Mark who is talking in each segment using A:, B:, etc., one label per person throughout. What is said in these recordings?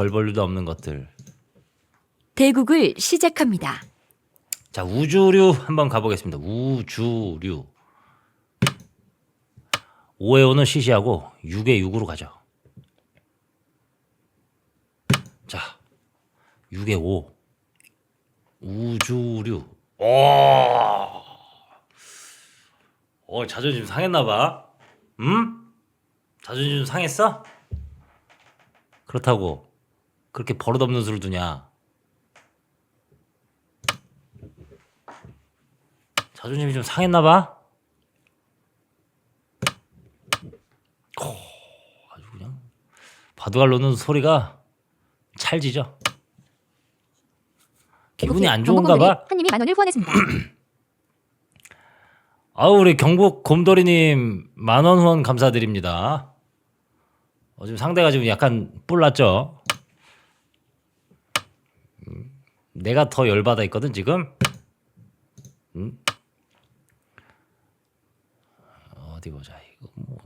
A: 별볼 일도 없는 것들.
B: 대국을 시작합니다.
A: 자, 우주류 한번 가보겠습니다. 우주류. 5에 5는 시시하고 6에 6으로 가죠. 자, 6에 5. 우주류. 오! 어, 자존심 상했나봐. 응? 자존심 상했어? 그렇다고 그렇게 버릇없는 수를 두냐? 자존심이 좀 상했나 봐. 오, 아주 그냥 바둑알 놓는 소리가 찰지죠. 기분이 안 좋은가 봐.
B: 한님이 만 원을 후원했습니다.
A: 아우 우리 경북 곰돌이님 만 원 후원 감사드립니다. 어, 지금 상대가 지금 약간 뿔났죠. 음, 내가 더 열받아 있거든 지금. 음? 어디 보자 이거 뭐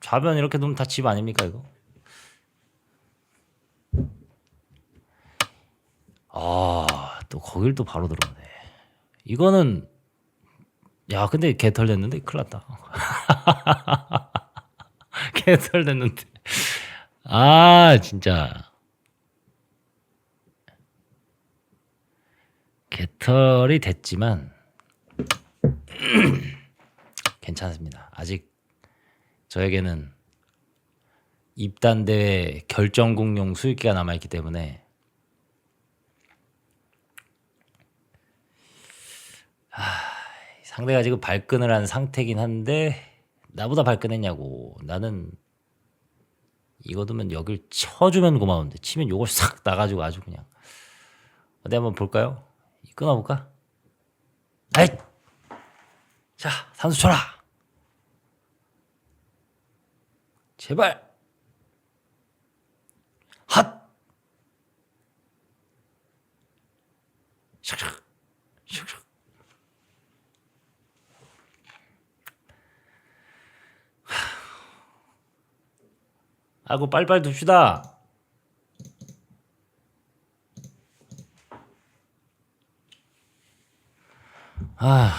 A: 좌변 이렇게 놓으면 다 집 아닙니까 이거? 아또 거길 또 바로 들어오네. 이거는 야, 근데 개털 냈는데 큰일 났다. 개털 냈는데. 아, 진짜. 개털이 됐지만 괜찮습니다. 아직 저에게는 입단 대회 결정국용 수익기가 남아 있기 때문에 상대가 지금 발끈을 한 상태긴 한데 나보다 발끈했냐고 나는 이거 두면 여길 쳐주면 고마운데 치면 요걸 싹 나가지고 아주 그냥 어디 한번 볼까요? 끊어볼까? 아이! 자 산수 쳐라! 제발! 핫! 샥샥! 샥샥! 아고 빨리빨리 둡시다. 아,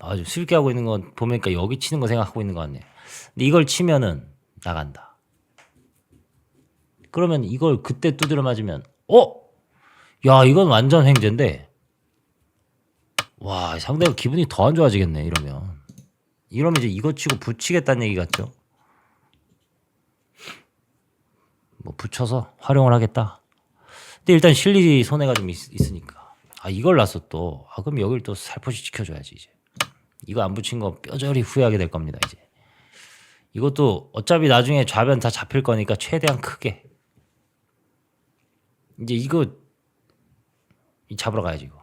A: 아주 슬게 하고 있는 건 보니까 여기 치는 거 생각하고 있는 것 같네. 근데 이걸 치면은 나간다. 그러면 이걸 그때 두드려 맞으면, 어? 야, 이건 완전 횡재인데. 와, 상대가 기분이 더 안 좋아지겠네, 이러면. 이러면 이제 이거 치고 붙이겠다는 얘기 같죠? 뭐 붙여서 활용을 하겠다. 근데 일단 실리 손해가 좀 있, 으니까 아 이걸 놨어 또. 아 그럼 여길 또 살포시 지켜줘야지 이제. 이거 안 붙인 거 뼈저리 후회하게 될 겁니다 이제. 이것도 어차피 나중에 좌변 다 잡힐 거니까 최대한 크게. 이제 이거 이 잡으러 가야지 이거.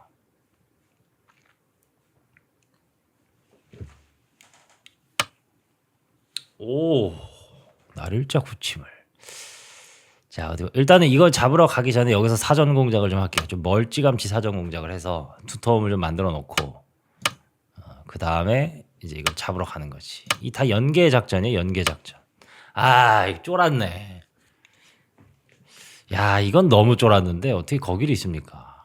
A: 오 날일자 구침을. 자 어디 일단은 이걸 잡으러 가기 전에 여기서 사전 공작을 좀 할게요. 좀 멀찌감치 사전 공작을 해서 두터움을 좀 만들어 놓고 어, 그 다음에 이제 이걸 잡으러 가는 거지. 이 다 연계 작전이에요. 연계 작전. 아 이거 쫄았네. 야 이건 너무 쫄았는데 어떻게 거기를 있습니까?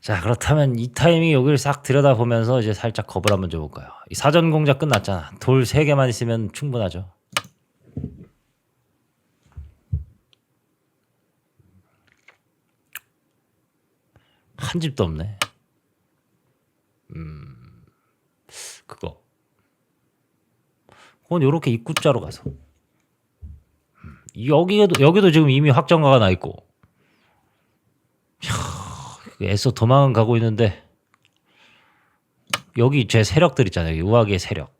A: 자 그렇다면 이 타이밍 여기를 싹 들여다 보면서 이제 살짝 겁을 한번 줘볼까요? 이 사전 공작 끝났잖아. 돌세 개만 있으면 충분하죠. 한 집도 없네. 음, 그거. 그건 요렇게 입구자로 가서. 음, 여기도 여기도 지금 이미 확정가가 나 있고. 캬, 애써 도망은 가고 있는데 여기 제 세력들 있잖아요. 여기 우악의 세력.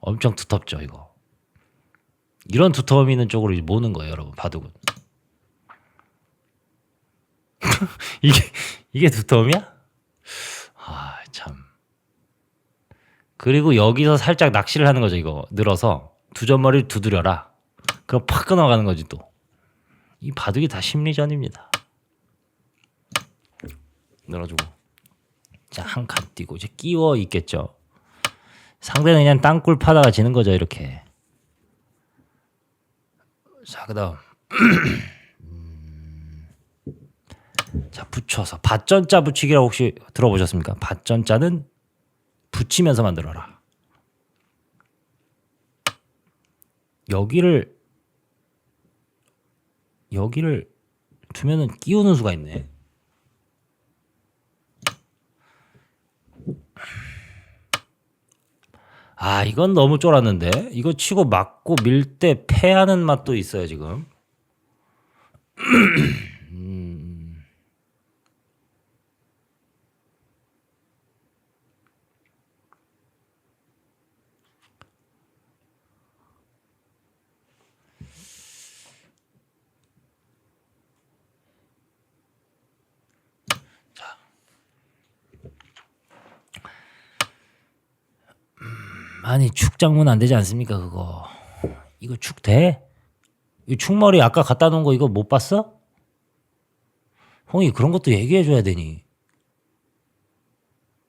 A: 엄청 두텁죠, 이거. 이런 두터움이 있는 쪽으로 모는 거예요, 여러분. 바둑은. 이게 이게 두터움이야? 아, 참. 그리고 여기서 살짝 낚시를 하는 거죠, 이거. 늘어서 두 점머리를 두드려라. 그럼 팍 끊어가는 거지 또. 이 바둑이 다 심리전입니다. 늘어주고. 자, 한칸 띄고 이제 끼워 있겠죠. 상대는 그냥 땅굴 파다가 지는 거죠, 이렇게. 자 그 다음 음, 자 붙여서 밭전자 붙이기라고 혹시 들어보셨습니까? 밭전자는 붙이면서 만들어라. 여기를 여기를 두면은 끼우는 수가 있네. 아 이건 너무 쫄았는데 이거 치고 맞고 밀 때 패하는 맛도 있어요 지금. 음. 아니 축장문 안 되지 않습니까 그거 이거 축 돼? 이 축머리 아까 갖다 놓은 거 이거 못 봤어? 형이 그런 것도 얘기해 줘야 되니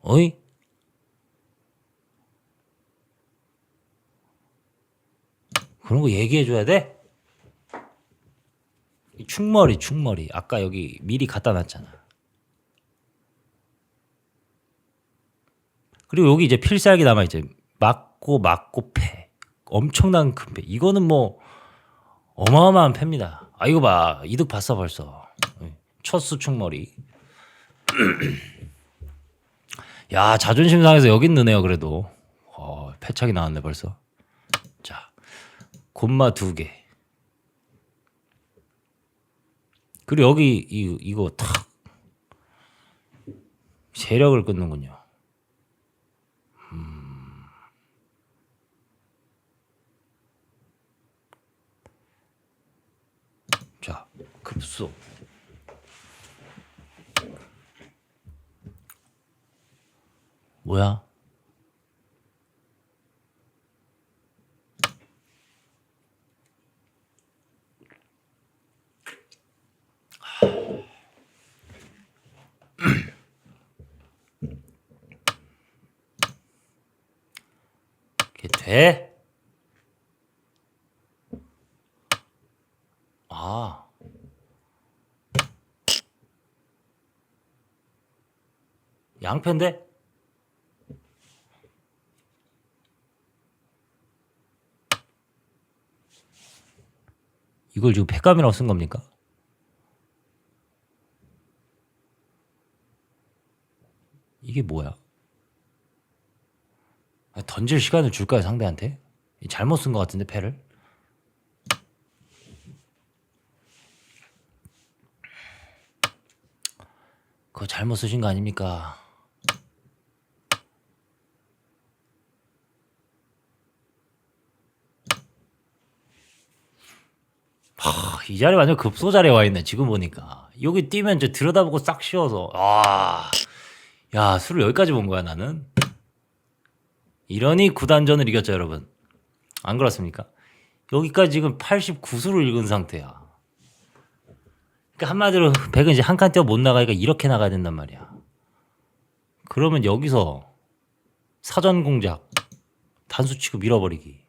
A: 어이? 그런 거 얘기해 줘야 돼? 이 축머리 축머리 아까 여기 미리 갖다 놨잖아 그리고 여기 이제 필살기 남아 이제 맞고 맞고 패 엄청난 큰 패. 이거는 뭐 어마어마한 패입니다. 아 이거 봐 이득 봤어 벌써 첫 수축머리. 야 자존심 상해서 여긴 느네요 그래도. 어, 패착이 나왔네 벌써. 자 곤마 두 개. 그리고 여기 이 이거 탁 세력을 끊는군요. 자, 급소. 뭐야? 돼? 아. 양패인데? 이걸 지금 패감이라고 쓴 겁니까? 이게 뭐야? 아, 던질 시간을 줄까요 상대한테? 잘못 쓴 것 같은데 패를? 그거 잘못 쓰신 거 아닙니까? 하, 이 자리 완전 급소 자리에 와 있네 지금 보니까 여기 뛰면 이제 들여다보고 싹 씌워서 아, 야 술을 여기까지 본 거야 나는 이러니 구단전을 이겼죠 여러분 안 그렇습니까? 여기까지 지금 89수를 읽은 상태야 그러니까 한마디로 백은 이제 한 칸 뛰어 못 나가니까 이렇게 나가야 된단 말이야. 그러면 여기서 사전 공작 단수 치고 밀어버리기.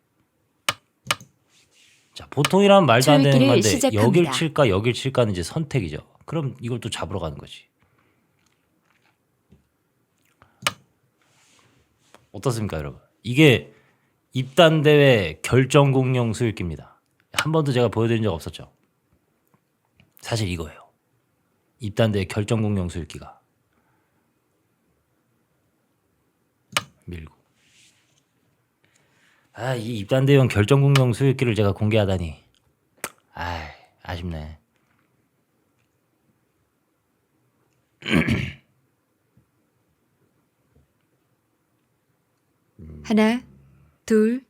A: 자 보통이라면 말도 안 되는 건데
B: 시작합니다.
A: 여길 칠까 여길 칠까는 이제 선택이죠. 그럼 이걸 또 잡으러 가는 거지. 어떻습니까 여러분? 이게 입단 대회 결정 공룡 수익기입니다. 한 번도 제가 보여드린 적 없었죠. 사실 이거예요. 입단대 결정 공룡 수일기가 밀고 아 이 입단 대용 결정 공룡 수일기를 제가 공개하다니. 아 아쉽네.
B: 하나, 둘,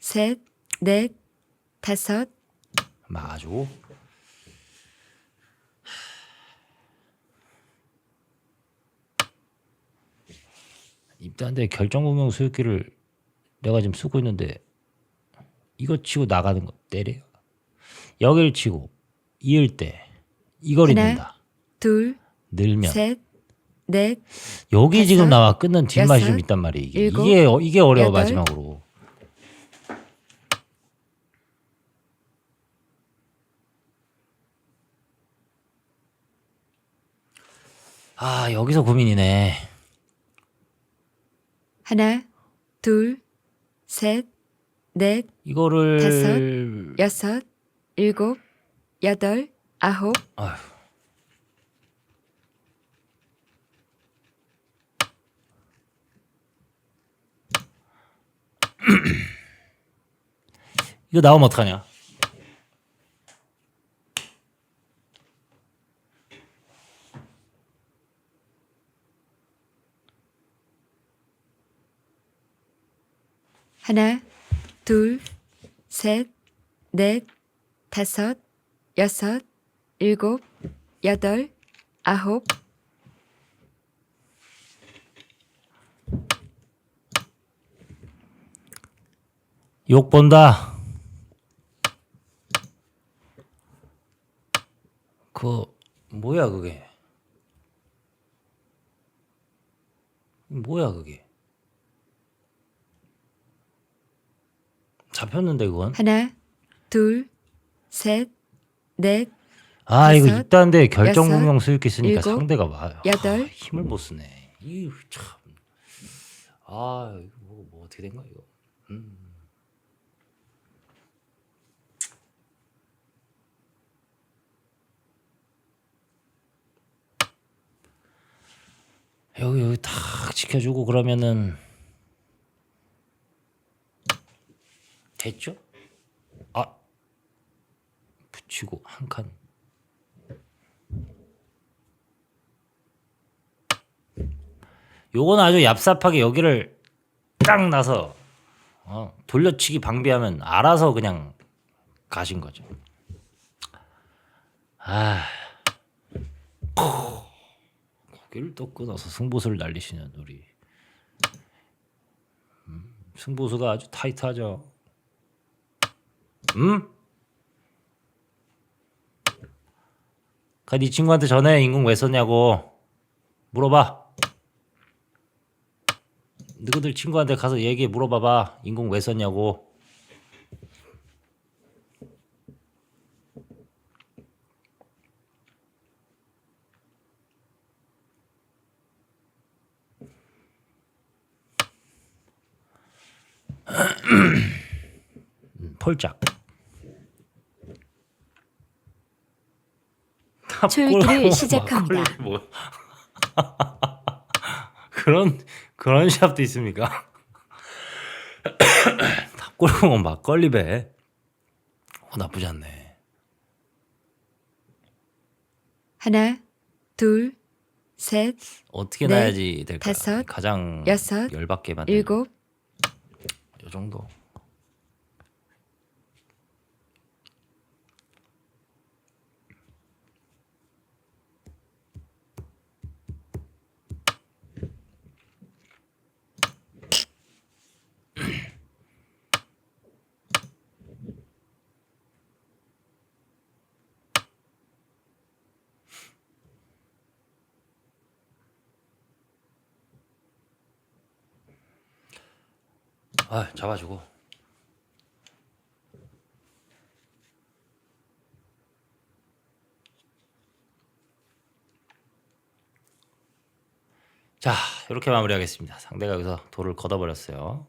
B: 셋, 넷, 다섯,
A: 막아주고 입단대 결정 공룡 수일기를 내가 지금 쓰고 있는데 이거 치고 나가는 거 때려요. 여기를 치고 이을 때 이걸 입는다.
B: 둘,
A: 늘면
B: 셋, 넷.
A: 여기
B: 다섯,
A: 지금 나와 끊는 뒷맛이
B: 여섯, 좀
A: 있단 말이에요. 이게
B: 일곱,
A: 이게, 어- 이게 어려워
B: 여덟.
A: 마지막으로. 아 여기서 고민이네.
B: 하나, 둘, 셋, 넷,
A: 이거를
B: 여섯, 일곱, 여덟, 아홉,
A: 아휴. 이거 나오면 어떡하냐?
B: 하나, 둘, 셋, 넷, 다섯, 여섯, 일곱, 여덟, 아홉,
A: 욕 본다. 그 뭐야 그게? 뭐야 그게? 잡혔는데 그건?
B: 하나, 둘, 셋, 넷,
A: 아 이거 이딴데 결정
B: 여섯,
A: 공명 수익기 쓰니까
B: 일곱,
A: 상대가 와
B: 여덟.
A: 아, 힘을 못 쓰네. 이거 참. 아 이거 뭐, 뭐 어떻게 된 거야 이거? 음. 여기 여기 탁 지켜주고 그러면은 됐죠? 아 붙이고 한 칸. 요건 아주 얍삽하게 여기를 딱 나서 어, 돌려치기 방비하면 알아서 그냥 가신 거죠. 아, 고개를 또 끊어서 승부수를 날리시는 우리 음, 승부수가 아주 타이트하죠. 음? 가네 친구한테 전에 인공 왜 썼냐고 물어봐. 너희들 친구한테 가서 얘기 물어봐봐. 인공 왜 썼냐고. 음, 폴짝.
B: 초읽기를 시작합니다.
A: 뭐. 그런 그런 샵도 있습니까? 탑골공원 막걸리 배. 어, 나쁘지 않네.
B: 하나, 둘, 셋,
A: 어떻게
B: 넷,
A: 놔야지 될까?
B: 다섯,
A: 가장
B: 여섯,
A: 열받게 만든
B: 일곱,
A: 요 정도. 아, 잡아주고. 자, 이렇게 마무리하겠습니다. 상대가 여기서 돌을 걷어버렸어요.